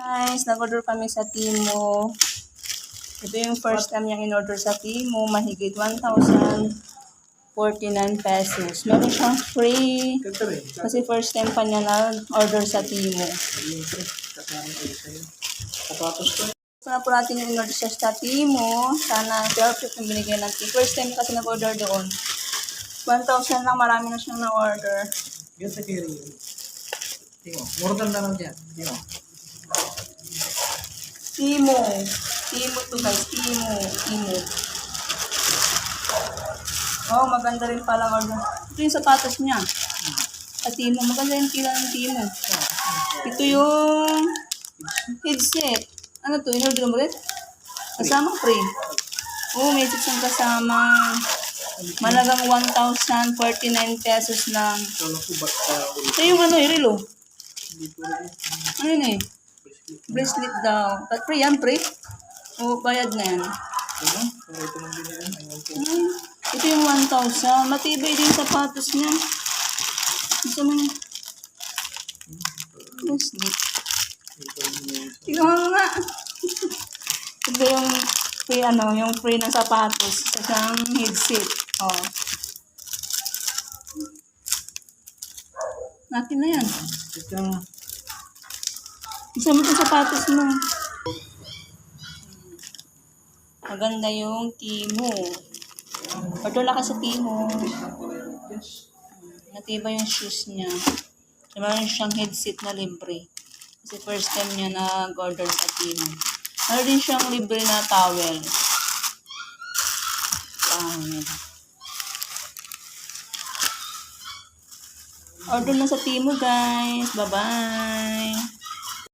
Guys, nag-order kami sa Timo. Ito yung first time niyang in-order sa Timo. Mahigit 1,049 pesos. Meron siyang free. Kasi first time pa niya na-order sa Timo. Na po natin yung in-order siya sa Timo. Sana perfect yung binigay natin. First time kasi nag-order doon. 1,000 lang, marami na siyang na-order. Yan sa carry yun. Tingnan mo. More than na lang dyan. Tingnan. Timo. Timo to guys. Timo. Timo. Oh, maganda rin pala. Ito yung sapatos niya. Sa Timo. Maganda yung tila ng Timo. Ito yung headset. Ano to? In-order mo rin? Kasama free. Oh, may siyang kasama. Malagang 1,049 pesos lang. Ito yung ano, yung. Ano yun eh? Bracelet daw. But free yan, free? O, bayad na yan. Ano? Ito nang ko. Ay, ito yung 1,000. Matibay din yung sapatos niya. Mo yung... Bracelet. Ito Tingnan mo nga. ito yung free, ano, yung free ng sapatos. Sa siyang headset. Oh. Natin na yan. Ito. Isa mo itong sapatos mo. Maganda yung timo. Pagtula ka sa timo. Natiba yung shoes niya. Meron siyang headset na libre. Kasi first time niya nag-order sa timo. Meron din siyang libre na towel. Towel. Order na sa timo guys. Bye-bye.